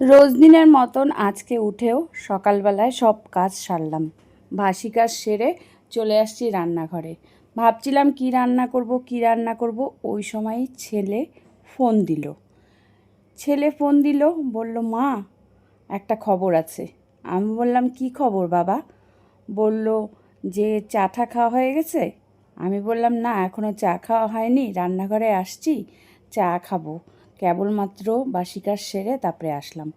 রোজ দিনের মতন আজকে উঠেও সকালবেলায় সব কাজ সারলাম। ভাসি কাজ সেরে চলে আসছি রান্নাঘরে। ভাবছিলাম কি রান্না করব, কি রান্না করব, ওই সময়ই ছেলে ফোন দিল। ছেলে ফোন দিল, বলল, মা, একটা খবর আছে। আমি বললাম, কি খবর বাবা? বলল, যে চা টা খাওয়া হয়ে গেছে? আমি বললাম, না এখনও চা খাওয়া হয়নি, রান্নাঘরে আসছি, চা খাব। কেবলমাত্র বাসি কাজ সেরে তারপরে আসলাম।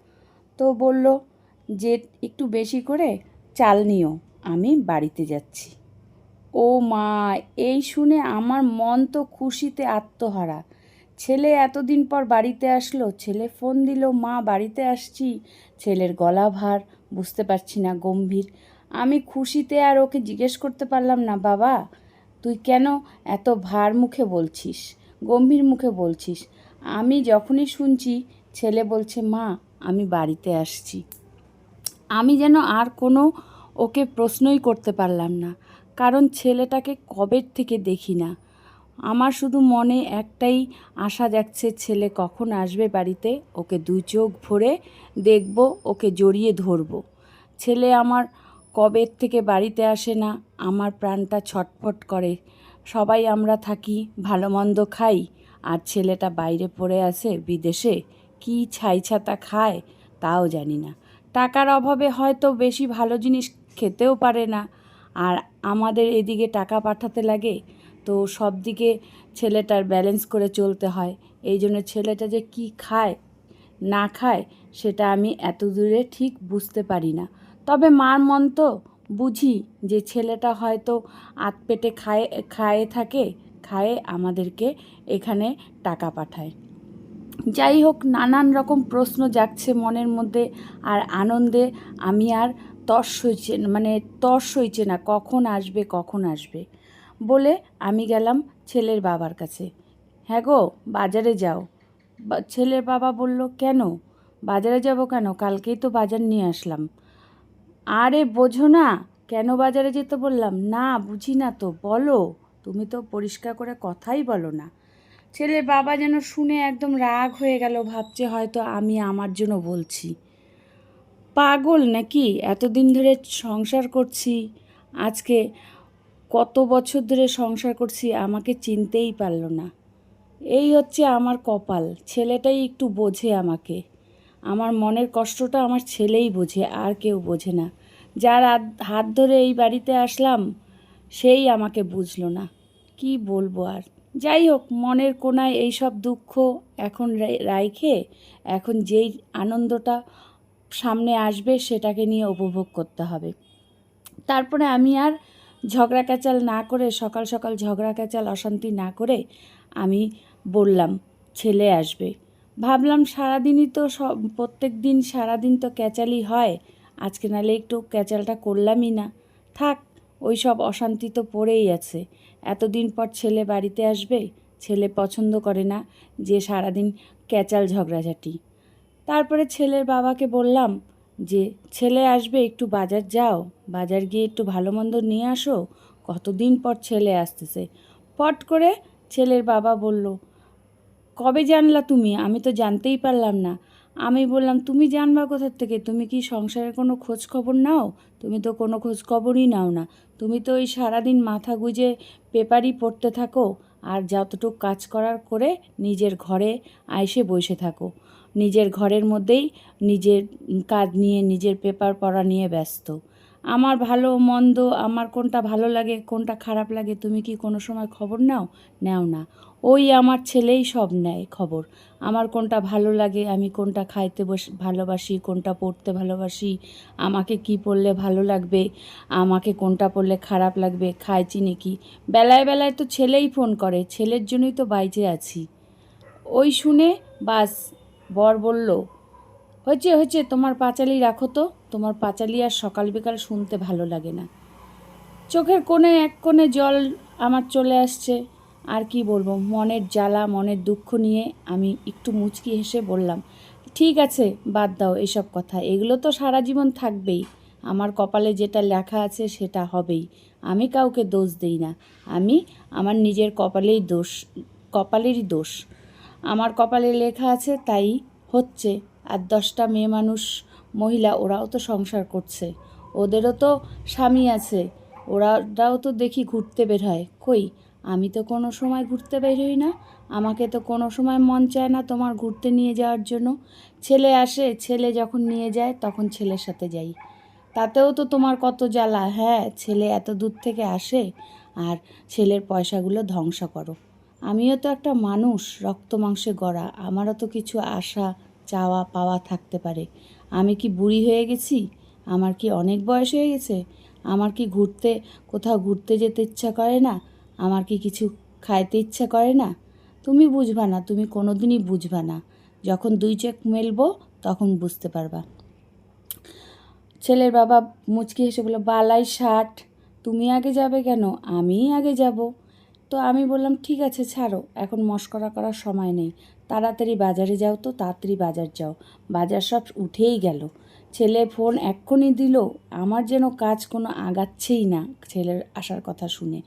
তো বলল, যে একটু বেশি করে চাল নিও, আমি বাড়িতে যাচ্ছি। ও মা, এই শুনে আমার মন তো খুশিতে আত্মহারা। ছেলে এতদিন পর বাড়িতে আসলো, ছেলে ফোন দিল, মা, বাড়িতে আসছি। ছেলের গলা ভার, বুঝতে পারছি না, গম্ভীর। আমি খুশিতে আর ওকে জিজ্ঞেস করতে পারলাম না, বাবা, তুই কেন এত ভার মুখে বলছিস? গম্ভীর মুখে বলছিস আমি যখনই শুনছি, ছেলে বলছে, মা, আমি বাড়িতে আসছি। আমি যেন আর কোনো ওকে প্রশ্নই করতে পারলাম না, কারণ ছেলেটাকে কবের থেকে দেখি না। আমার শুধু মনে একটাই আশা যাচ্ছে ছেলে কখন আসবে বাড়িতে? ওকে দুই চোখ ভরে দেখব, ওকে জড়িয়ে ধরব। ছেলে আমার কবের থেকে বাড়িতে আসে না, আমার প্রাণটা ছটফট করে। সবাই আমরা থাকি, ভালো মন্দ খাই। আর ছেলেটা বাইরে পড়ে আছে বিদেশে, কি ছাই ছাতা খায় তাও জানি না। টাকার অভাবে হয়তো বেশি ভালো জিনিস খেতেও পারে না। আর আমাদের এদিকে টাকা পাঠাতে লাগে, তো সব দিকে ছেলেটার ব্যালেন্স করে চলতে হয়। এই জন্য ছেলেটা যে কি খায়, না খায়, সেটা আমি এত দূরে ঠিক বুঝতে পারি না। তবে মার মন তো বুঝি যে ছেলেটা হয়তো আত পেটে খায়, খায়ে থাকে খায়ে, আমাদেরকে এখানে টাকা পাঠায়। যাই হোক নানান রকম প্রশ্ন যাচ্ছে মনের মধ্যে, আর আনন্দে আমি আর তর্স হইছে মানে তর্স হইছে না, কখন আসবে কখন আসবে? বলে আমি গেলাম ছেলের বাবার কাছে। হ্যাঁ গো, বাজারে যাও। ছেলের বাবা বলল, কেন? বাজারে যাব কেন? কালকেই তো বাজার নিয়ে আসলাম। আরে, বোঝো না, কেন বাজারে যেতে বললাম? না, বুঝি না তো, বলো। তুমি তো পরিষ্কার করে কথাই বলো না। ছেলের বাবা যেন শুনে একদম রাগ হয়ে গেল, ভাবছে হয়তো আমি আমার জন্য বলছি। পাগল নাকি? এতদিন ধরে সংসার করছি, আজকে কত বছর ধরে সংসার করছি আমাকে চিনতেই পারল না। এই হচ্ছে আমার কপাল, ছেলেটাই একটু বোঝে আমাকে। আমার মনের কষ্টটা আমার ছেলেই বোঝে, আর কেউ বোঝে না। যার হাত- হাত ধরে এই বাড়িতে আসলাম সেই আমাকে বুঝলো না। কি বলব আর? যাই হোক, মনের কোনায় এইসব দুঃখ এখন রাইখে এখন যেই আনন্দটা সামনে আসবে সেটাকে নিয়ে উপভোগ করতে হবে। তারপরে আমি আর ঝগড়া ক্যাচাল না করে, সকাল সকাল ঝগড়া ক্যাচাল অশান্তি না করে আমি বললাম, ছেলে আসবে। ভাবলাম, সারাদিনই তো সব, প্রত্যেক দিন সারাদিন তো ক্যাচালই হয়, আজকে নাহলে একটু ক্যাচালটা করলামই না। থাক ওই সব অশান্তি তো পড়েই আছে। এতদিন পর ছেলে বাড়িতে আসবে, ছেলে পছন্দ করে না যে সারাদিন ক্যাচাল ঝগড়াঝাটি। তারপরে ছেলের বাবাকে বললাম যে, ছেলে আসবে, একটু বাজার যাও। বাজার গিয়ে একটু ভালো মন্দ নিয়ে আসো। কতদিন পর ছেলে আসতেছে। পট করে ছেলের বাবা বলল, কবে জানলা তুমি? আমি তো জানতেই পারলাম না। আমি বললাম, তুমি জানবা কোথার থেকে? তুমি কি সংসারের কোনো খোঁজ খবর নাও? তুমি তো কোনো খোঁজ খবরই নাও না। তুমি তো ওই সারাদিন মাথা গুজে পেপারই পড়তে থাকো আর যতটুক কাজ করার করে নিজের ঘরে আইসে বসে থাকো। নিজের ঘরের মধ্যেই নিজের কাজ নিয়ে, নিজের পেপার পড়া নিয়ে ব্যস্ত। আমার ভালো মন্দ, আমার কোনটা ভালো লাগে, কোনটা খারাপ লাগে, তুমি কি কোনো সময় খবর নাও? নাও না। ওই আমার ছেলেই সব নেয় খবর। আমার কোনটা ভালো লাগে, আমি কোনটা খাইতে বস, ভালোবাসি, কোনটা পড়তে ভালোবাসি, আমাকে কি পড়লে ভালো লাগবে, আমাকে কোনটা পড়লে খারাপ লাগবে খাইছি নাকি বেলায় বেলায় তো ছেলেই ফোন করে, ছেলের জন্যই তো বাইচে আছি। ওই শুনে বাস, বর বলল, হয়েছে হয়েছে, তোমার পাঁচালি রাখো তো। তোমার পাঁচালি আর সকাল বিকাল শুনতে ভালো লাগে না। চোখের কোণে এক কোণে জল আমার চলে আসছে। আর কি বলব, মনের জ্বালা, মনের দুঃখ নিয়ে আমি একটু মুচকি হেসে বললাম, ঠিক আছে, বাদ দাও এসব কথা। এগুলো তো সারা জীবন থাকবেই। আমার কপালে যেটা লেখা আছে সেটা হবেই। আমি কাউকে দোষ দেই না। আমি আমার নিজের কপালেই দোষ, কপালেরই দোষ। আমার কপালে লেখা আছে তাই হচ্ছে। আর দশটা মেয়ে মানুষ মহিলা, ওরাও তো সংসার করছে। ওদেরও তো স্বামী আছে। ওরা ওরাও তো দেখি ঘুরতে বের হয়। কই, আমি তো কোনো সময় ঘুরতে বের হই না। আমাকে তো কোনো সময় মন চায় না তোমার ঘুরতে নিয়ে যাওয়ার জন্য। ছেলে আসে, ছেলে যখন নিয়ে যায়, তখন ছেলের সাথে যাই। তাতেও তো তোমার কত জ্বালা। হ্যাঁ ছেলে এত দূর থেকে আসে আর ছেলের পয়সাগুলো ধ্বংস করো। আমিও তো একটা মানুষ, রক্ত মাংসে গড়া। আমারও তো কিছু আশা, চাওয়া, পাওয়া থাকতে পারে। আমি কি বুড়ি হয়ে গেছি? আমার কি অনেক বয়স হয়ে গেছে? আমার কি ঘুরতে, কোথাও ঘুরতে যেতে ইচ্ছা করে না? আমার কি কিছু খাইতে ইচ্ছা করে না? তুমি বুঝবা না, তুমি কোনো দিনই বুঝবা না। যখন দুই চোখ মেলবো, তখন বুঝতে পারবা। ছেলের বাবা মুচকি হেসে বলল, বালাই ষাট, তুমি আগে যাবে কেন? আমিই আগে যাব। তো আমি বললাম, ঠিক আছে, ছাড়ো। এখন মস্করা করার সময় নেই। তাড়াতাড়ি বাজারে যাও তো, তাড়াতাড়ি বাজার যাও। বাজার সব উঠেই গেল। ছেলে ফোন এক্ষুনি দিল, আমার যেন কাজ কোনো আগাচ্ছেই না, ছেলের আসার কথা শুনে।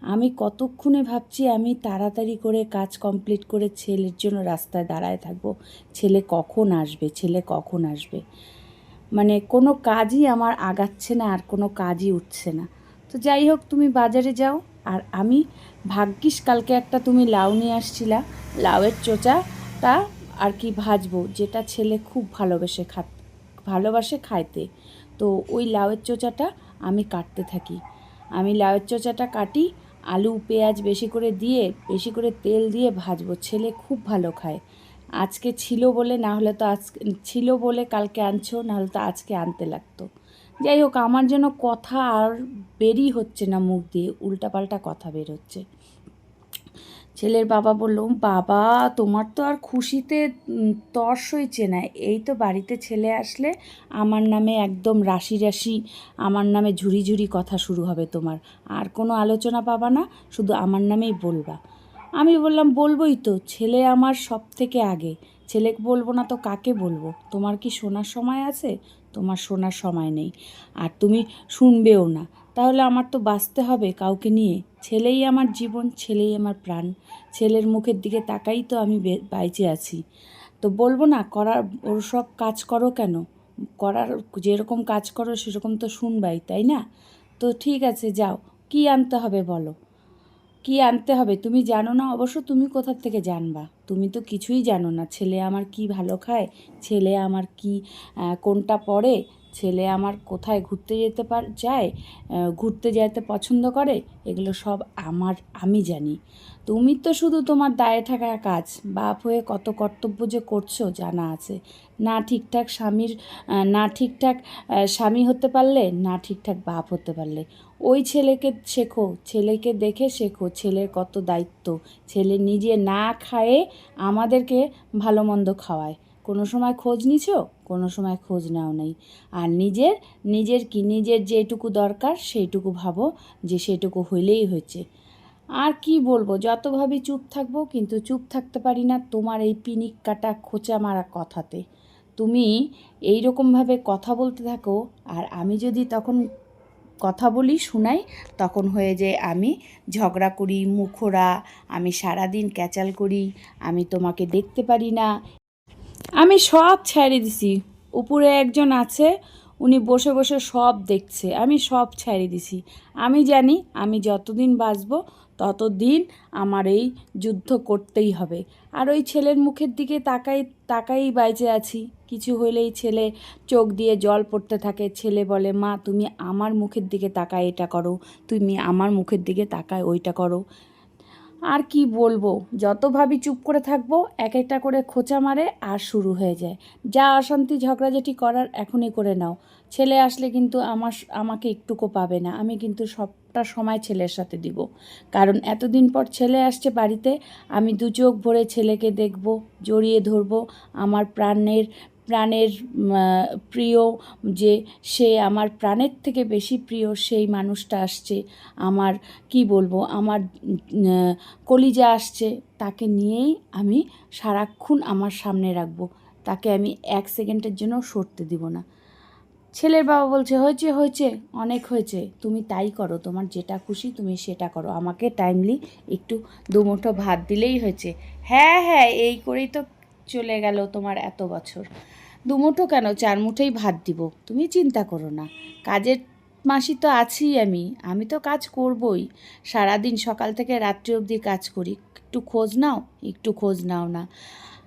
আমি কতক্ষণে ভাবছি আমি তাড়াতাড়ি করে কাজ কমপ্লিট করে ছেলের জন্য রাস্তায় দাঁড়ায় থাকব। ছেলে কখন আসবে? ছেলে কখন আসবে? মানে কোনো কাজই আমার আগাচ্ছে না, আর কোনো কাজই উঠছে না। তো যাই হোক, তুমি বাজারে যাও। আর আমি, ভাগ্যিস কালকে একটা তুমি লাউ নিয়ে আসছিলা। লাউয়ের চোচাটা আর কি ভাজবো, যেটা ছেলে খুব ভালোবেসে খা ভালোবাসে খাইতে। তো ওই লাউয়ের চোচাটা আমি কাটতে থাকি। আমি লাউয়ের চোচাটা কাটি, আলু, পেঁয়াজ বেশি করে দিয়ে, বেশি করে তেল দিয়ে ভাজবো। ছেলে খুব ভালো খায়। আজকে ছিল বলে না হলে তো আজকে ছিল বলে কালকে আনছো, না হলে তো আজকে আনতে লাগতো। যাই হোক, আমার যেন কথা আর বেরই হচ্ছে না মুখ দিয়ে, উল্টাপাল্টা কথা বের হচ্ছে ছেলের বাবা বলল, বাবা, তোমার তো আর খুশিতে তর্স হয়েছে না। এই তো বাড়িতে ছেলে আসলে, আমার নামে একদম রাশি রাশি, আমার নামে ঝুড়ি ঝুড়ি কথা শুরু হবে তোমার। আর কোনো আলোচনা পাবা না, শুধু আমার নামেই বলবা। আমি বললাম, বলবোই তো, ছেলে আমার সব থেকে আগে। ছেলেকে বলব না তো কাকে বলব? তোমার কি শোনার সময় আছে? তোমার শোনার সময় নেই। আর তুমি শুনবেও না। তাহলে আমার তো বাঁচতে হবে কাউকে নিয়ে। ছেলেই আমার জীবন, ছেলেই আমার প্রাণ। ছেলের মুখের দিকে তাকাই তো আমি বাইচে আছি। তো বলব না, করার ওর সব কাজ করো কেন? করার যেরকম কাজ করো সেরকম তো শুনবাই, তাই না? তো ঠিক আছে, যাও। কি আনতে হবে বলো? কি আনতে হবে? তুমি জানো না? অবশ্য তুমি কোথার থেকে জানবা? তুমি তো কিছুই জানো না। ছেলে আমার কি ভালো খায়? ছেলে আমার কি কোনটা পড়ে? ছেলে আমার কোথায় ঘুরতে যেতে পার যায়? ঘুরতে যেতে পছন্দ করে? এগুলো সব আমার, আমি জানি। তুমি তো শুধু তোমার দায়ে থাকা কাজ। বাপ হয়ে কত কর্তব্য যে করছ, জানা আছে। না ঠিকঠাক স্বামীর না ঠিকঠাক স্বামী হতে পারলে, না ঠিকঠাক বাপ হতে পারলে। ওই ছেলেকে শেখো, ছেলেকে দেখে শেখো ছেলের কত দায়িত্ব। ছেলে নিজে না খায়ে আমাদেরকে ভালো মন্দ খাওয়ায়। কোনো সময় খোঁজ নিছো, কোনো সময় খোঁজ নাও নেই। আর নিজের নিজের কি, নিজের যেটুকু দরকার সেইটুকু ভাবো যে সেটুকু হইলেই হয়েছে। আর কি বলব, যত ভাবি চুপ থাকব, কিন্তু চুপ থাকতে পারি না তোমার এই পিনিক কাটা খোঁচা মারা কথাতে। তুমি এই রকমভাবে কথা বলতে থাকো, আর আমি যদি তখন কথা বলি শোনাই, তখন হয়ে যায় আমি ঝগড়া করি মুখোরা আমি সারাদিন ক্যাচাল করি, আমি তোমাকে দেখতে পারি না। আমি সব ছেড়ে দিছি, উপরে একজন আছে, উনি বসে বসে সব দেখছে, আমি সব ছেড়ে দিছি। আমি জানি আমি যতদিন বাঁচব, ততদিন আমার এই যুদ্ধ করতেই হবে। আর ওই ছেলের মুখের দিকে তাকাই তাকাই বাইচে আছি। কিছু হলেই ছেলে চোখ দিয়ে জল পড়তে থাকে। ছেলে বলে, মা, তুমি আমার মুখের দিকে তাকায় এটা করো। তুমি আমার মুখের দিকে তাকায় ওইটা করো। আর কি বলব? যত ভাবি চুপ করে থাকব, এক একটা করে খোঁচা মারে আর শুরু হয়ে যায়। যা অশান্তি ঝগড়াঝাটি করার এখনই করে নাও। ছেলে আসলে কিন্তু আমার আমাকে একটুকু পাবে না। আমি কিন্তু সবটা সময় ছেলের সাথে দিব। কারণ এতদিন পর ছেলে আসছে বাড়িতে, আমি দু চোখ ভরে ছেলেকে দেখব, জড়িয়ে ধরবো। আমার প্রাণের প্রাণের প্রিয় যে সে আমার প্রাণের থেকে বেশি প্রিয় সেই মানুষটা আসছে। আমার, কি বলব, আমার কলিজা আসছে। তাকে নিয়েই আমি সারাক্ষণ আমার সামনে রাখব। তাকে আমি এক সেকেন্ডের জন্য সরতে দিব না। ছেলের বাবা বলছে, হয়েছে হয়েছে, অনেক হয়েছে। তুমি তাই করো। তোমার যেটা খুশি তুমি সেটা করো। আমাকে টাইমলি একটু দুমুঠো ভাত দিলেই হয়েছে। হ্যাঁ হ্যাঁ এই করেই তো চলে গেল তোমার এত বছর। দুমুঠো কেন? চার মুঠোই ভাত দিব। তুমি চিন্তা করো না। কাজের মাসি তো আছি আমি। আমি তো কাজ করবই। সারাদিন সকাল থেকে রাত্রি অবধি কাজ করি। একটু খোঁজ নাও? একটু খোঁজ নাও না।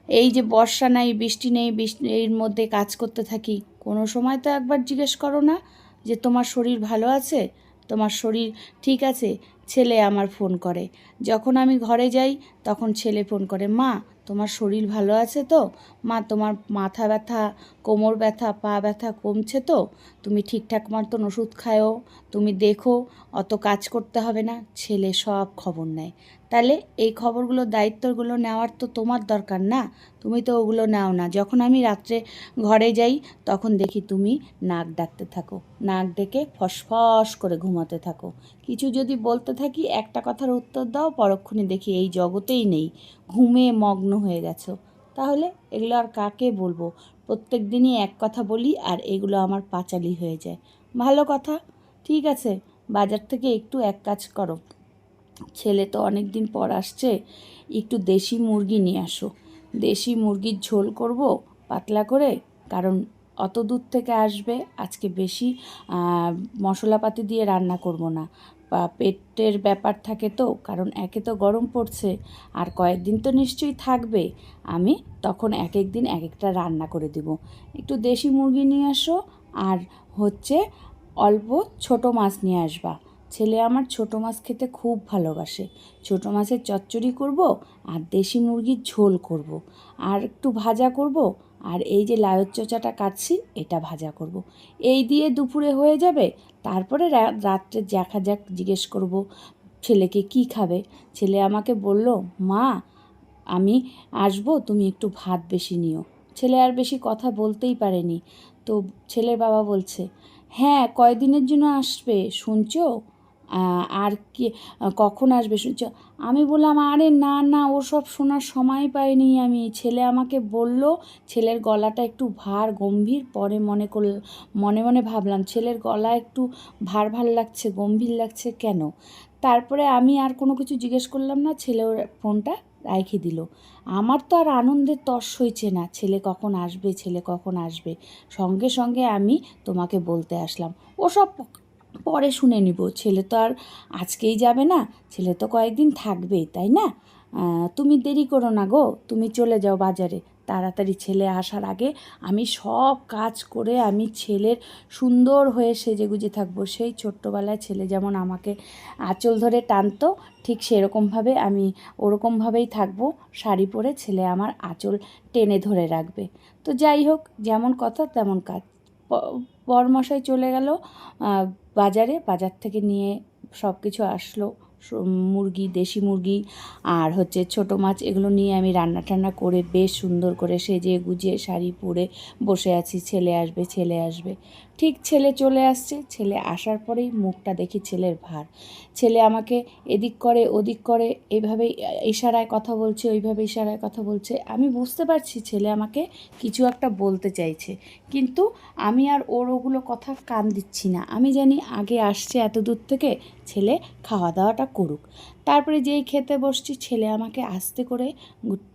এই যে বর্ষা নাই, বৃষ্টি নেই এর মধ্যে কাজ করতে থাকি, কোনো সময় তো একবার জিজ্ঞেস করো না যে তোমার শরীর ভালো আছে? তোমার শরীর ঠিক আছে? ছেলে আমার ফোন করে। যখন আমি ঘরে যাই, তখন ছেলে ফোন করে, মা তোমার শরীর ভালো আছে তো? মা, তোমার মাথা ব্যথা, কোমর ব্যথা, পা ব্যথা কমছে তো? তুমি ঠিকঠাক মতন ওষুধ খায়ও তুমি দেখো, অত কাজ করতে হবে না, ছেলে সব খবর নেয়। তাহলে এই খবরগুলো, দায়িত্বগুলো নেওয়ার তো তোমার দরকার না? তুমি তো ওগুলো নাও না। যখন আমি রাত্রে ঘরে যাই, তখন দেখি তুমি নাক ডাকতে থাকো। নাক ডেকে ফসফস করে ঘুমাতে থাকো। কিছু যদি বলতে থাকি, একটা কথার উত্তর দাও, পরক্ষণে দেখি এই জগতেই নেই। ঘুমে মগ্ন হয়ে গেছো। তাহলে এগুলো আর কাকে বলব? প্রত্যেক দিনই এক কথা বলি আর এগুলো আমার পাঁচালি হয়ে যায়। ভালো কথা। ঠিক আছে, বাজার থেকে একটু এক কাজ করো। ছেলে তো অনেক দিন পর আসছে, একটু দেশি মুরগি নিয়ে আসো। দেশি মুরগির ঝোল করব পাতলা করে, কারণ অত দূর থেকে আসবে, আজকে বেশি মশলাপাতি দিয়ে রান্না করব না। বা পেটের ব্যাপার থাকে তো, কারণ একে তো গরম পড়ছে, আর কয়েকদিন তো নিশ্চয়ই থাকবে, আমি তখন এক এক দিন এক একটা রান্না করে দেব। একটু দেশি মুরগি নিয়ে আসো, আর হচ্ছে অল্প ছোট মাছ নিয়ে আসবা। ছেলে আমার ছোট মাছ খেতে খুব ভালোবাসে। ছোট মাছের চচ্চড়ি করব আর দেশি মুরগির ঝোল করব। আর একটু ভাজা করব আর এই যে লাউয়ের চোচাটা কাটছি, এটা ভাজা করব। এই দিয়ে দুপুরে হয়ে যাবে, তারপরে রাত্রে দেখা যাক জিজ্ঞেস করব, ছেলেকে কি খাবে? ছেলে আমাকে বলল, মা, আমি আসব, তুমি একটু ভাত বেশি নিও। ছেলে আর বেশি কথা বলতেই পারেনি। তো ছেলের বাবা বলছে হ্যাঁ কয়দিনের জন্য আসবে, শুনছো? আর কি কখন আসবে? শুনছো আমি বললাম, আরে না না ওসব শোনার সময় পাইনি আমি। ছেলে আমাকে বলল, ছেলের গলাটা একটু ভার, গম্ভীর। পরে মনে করল, মনে মনে ভাবলাম, ছেলের গলা একটু ভার ভার লাগছে, গম্ভীর লাগছে কেন? তারপরে আমি আর কোনো কিছু জিজ্ঞেস করলাম না, ছেলে ওর ফোনটা রাইখে দিল। আমার তো আর আনন্দের তর্স হইছে না, ছেলে কখন আসবে, ছেলে কখন আসবে? সঙ্গে সঙ্গে আমি তোমাকে বলতে আসলাম। ওসব পরে শুনে নিব। ছেলে তো আর আজকেই যাবে না, ছেলে তো কয়েকদিন থাকবেই, তাই না? তুমি দেরি করো না গো, তুমি চলে যাও বাজারে। তাড়াতাড়ি ছেলে আসার আগে আমি সব কাজ করে আমি ছেলের সুন্দর হয়ে সেজে গুজে থাকব। সেই ছোট্টবেলায় ছেলে যেমন আমাকে আঁচল ধরে টানতো, ঠিক সেরকমভাবে আমি ওরকমভাবেই থাকব। শাড়ি পরে ছেলে আমার আঁচল টেনে ধরে রাখবে। তো যাই হোক, যেমন কথা তেমন কাজ। বরমশাই চলে গেল বাজারে, বাজার থেকে নিয়ে সব কিছু আসলো মুরগি, দেশি মুরগি আর হচ্ছে ছোট মাছ, এগুলো নিয়ে আমি রান্না টান্না করে বেশ সুন্দর করে সেজে গুজিয়ে শাড়ি পরে বসে আছি। ছেলে আসবে ছেলে আসবে। ঠিক ছেলে চলে আসছে। ছেলে আসার পরেই মুখটা দেখি ছেলের ভার। ছেলে আমাকে এদিক করে, ওদিক করে এইভাবেই ইশারায় কথা বলছে, ওইভাবে ইশারায় কথা বলছে। আমি বুঝতে পারছি ছেলে আমাকে কিছু একটা বলতে চাইছে। কিন্তু আমি আর ওর ওগুলো কথা কান দিচ্ছি না। আমি জানি আগে আসছে এত দূর থেকে, ছেলে খাওয়া দাওয়াটা করুক। তারপরে যেই খেতে বসছি, ছেলে আমাকে আস্তে করে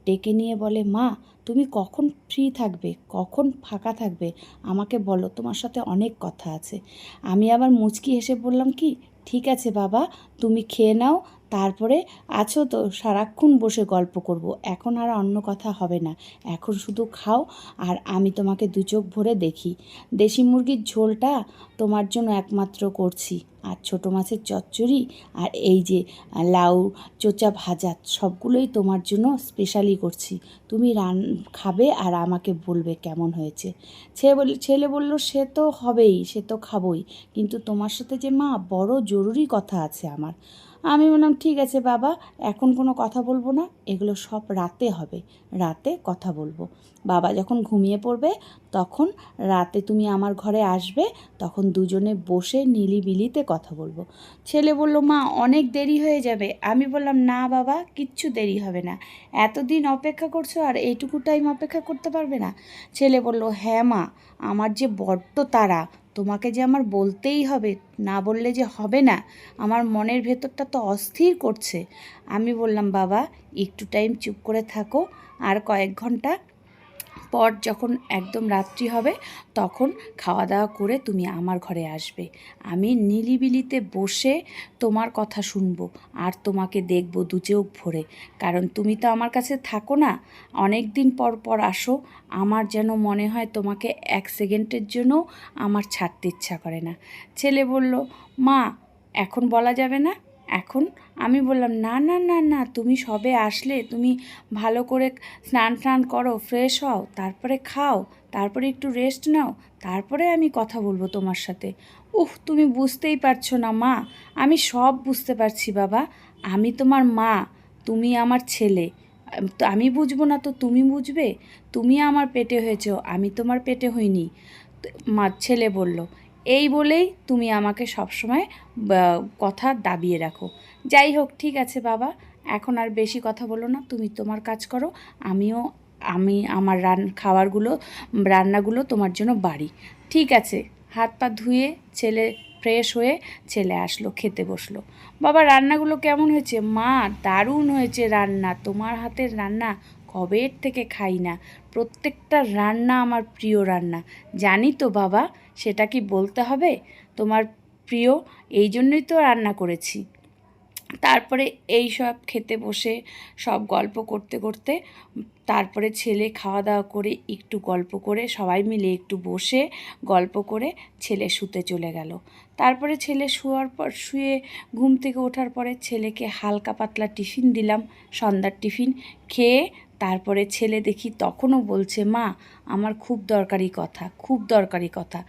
ডেকে নিয়ে বলে, মা তুমি কখন ফ্রি থাকবে? কখন ফাঁকা থাকবে? আমাকে বলো, তোমার সাথে অনেক কথা আছে। আমি আবার মুচকি হেসে বললাম কি, ঠিক আছে বাবা, তুমি খেয়ে নাও তারপরে, আছো তো, সারাক্ষণ বসে গল্প করব, এখন আর অন্য কথা হবে না, এখন শুধু খাও, আর আমি তোমাকে দু চোখ ভরে দেখি। দেশি মুরগির ঝোলটা তোমার জন্য একমাত্র করছি, আর ছোটো মাছের চচ্চড়ি, আর এই যে, লাউ, চোচা ভাজা, সবগুলোই তোমার জন্য স্পেশালি করছি। তুমি রান, খাবে আর আমাকে বলবে কেমন হয়েছে। ছেলে বল, ছেলে বলল, সে তো হবেই, সে তো খাবই, কিন্তু তোমার সাথে যে মা, বড় জরুরি কথা আছে আমার। আমি বললাম, ঠিক আছে বাবা, এখন কোনো কথা বলব না, এগুলো সব রাতে হবে, রাতে কথা বলব। বাবা যখন ঘুমিয়ে পড়বে তখন রাতে তুমি আমার ঘরে আসবে, তখন দুজনে বসে নিলিবিলিতে কথা বলব। ছেলে বলল, মা, অনেক দেরি হয়ে যাবে। আমি বললাম, না বাবা, কিচ্ছু দেরি হবে না। এতদিন অপেক্ষা করছ আর এইটুকু টাইম অপেক্ষা করতে পারবে না? ছেলে বলল হ্যাঁ মা, আমার যে বড্ড তারা তোমাকে যে আমার বলতেই হবে, না বললে যে হবে না, আমার মনের ভেতরটা তো অস্থির করছে। আমি বললাম, বাবা, একটু টাইম চুপ করে থাকো, আর কয়েক ঘণ্টা পর যখন একদম রাত্রি হবে, তখন খাওয়া দাওয়া করে তুমি আমার ঘরে আসবে। আমি নিলিবিলিতে বসে তোমার কথা শুনব আর তোমাকে দেখব দু চোখ ভরে। কারণ তুমি তো আমার কাছে থাকো না অনেক দিন পর পর আসো, আমার যেন মনে হয় তোমাকে এক সেকেন্ডের জন্য আমার ছাড়তে ইচ্ছা করে না। ছেলে বলল, মা, এখন বলা যাবে না? এখন আমি বললাম, না না না না, তুমি সবে আসলে, তুমি ভালো করে স্নান টান করো, ফ্রেশ হও, তারপরে খাও, তারপরে একটু রেস্ট নাও, তারপরে আমি কথা বলব তোমার সাথে। উহ তুমি বুঝতেই পারছ না, মা। আমি সব বুঝতে পারছি, বাবা। আমি তোমার মা, তুমি আমার ছেলে। আমি বুঝব না তো তুমি বুঝবে? তুমি আমার পেটে হয়েছো, আমি তোমার পেটে হইনি। মা, ছেলে বলল এই বলেই তুমি আমাকে সবসময় কথা দাবিয়ে রাখো। যাই হোক, ঠিক আছে বাবা, এখন আর বেশি কথা বলো না, তুমি তোমার কাজ করো, আমিও, আমি আমার রান, খাবারগুলো, রান্নাগুলো তোমার জন্য বাড়ি। ঠিক আছে, হাত পা ধুয়ে ছেলে ফ্রেশ হয়ে ছেলে আসলো, খেতে বসল। বাবা, রান্নাগুলো কেমন হয়েছে? মা, দারুণ হয়েছে রান্না, তোমার হাতের রান্না কবের থেকে খাই না। প্রত্যেকটা রান্না আমার প্রিয় রান্না। জানি তো বাবা, সেটা কি বলতে হবে? তোমার প্রিয়, এই জন্যই তো রান্না করেছি। তারপরে এই সব খেতে বসে, সব গল্প করতে করতে, তারপরে ছেলে খাওয়া দাওয়া করে একটু গল্প করে, সবাই মিলে একটু বসে গল্প করে ছেলে শুতে চলে গেল। তারপরে ছেলে শোয়ার পর, শুয়ে ঘুম থেকে ওঠার পরে ছেলেকে হালকা পাতলা টিফিন দিলাম, সন্ধ্যার টিফিন। খেয়ে তারপরে ছেলে দেখি তখনও বলছে, মা, আমার খুব দরকারি কথা, খুব দরকারি কথা।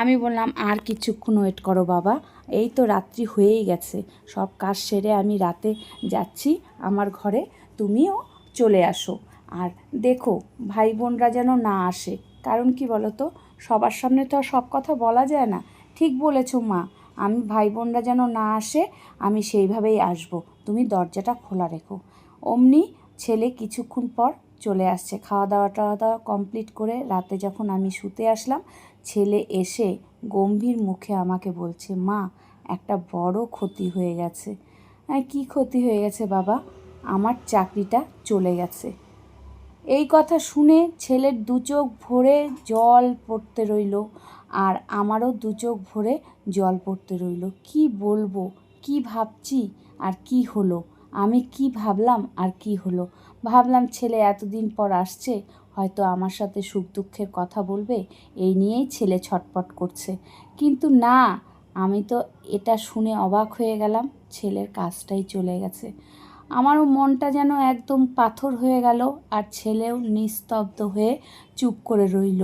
আমি বললাম, আর কিছুক্ষণ ওয়েট করো বাবা, এই তো রাত্রি হয়েই গেছে, সব কাজ সেরে আমি রাতে যাচ্ছি আমার ঘরে, তুমিও চলে আসো। আর দেখো ভাই বোনরা যেন না আসে, কারণ কি বলো তো সবার সামনে তো আর সব কথা বলা যায় না। ঠিক বলেছ, মা, আমি ভাই বোনরা যেন না আসে, আমি সেইভাবেই আসব, তুমি দরজাটা খোলা রেখো। অমনি ছেলে কিছুক্ষণ পর চলে আসছে। খাওয়া দাওয়া টাওয়া দাওয়া কমপ্লিট করে রাতে যখন আমি শুতে আসলাম, ছেলে এসে গম্ভীর মুখে আমাকে বলছে, মা, একটা বড় ক্ষতি হয়ে গেছে। হ্যাঁ কী ক্ষতি হয়ে গেছে বাবা? আমার চাকরিটা চলে গেছে। এই কথা শুনে ছেলের দু চোখ ভরে জল পড়তে রইল আর আমারও দু চোখ ভরে জল পড়তে রইল। কি বলব? কি ভাবছি? আর কি হলো? আমি কি ভাবলাম আর কি হলো? ভাবলাম ছেলে এতদিন পর আসছে, হয়তো আমার সাথে সুখ দুঃখের কথা বলবে, এই নিয়েই ছেলে ছটপট করছে। কিন্তু না, আমি তো এটা শুনে অবাক হয়ে গেলাম, ছেলের কাজটাই চলে গেছে। আমারও মনটা যেন একদম পাথর হয়ে গেল, আর ছেলেও নিস্তব্ধ হয়ে চুপ করে রইল।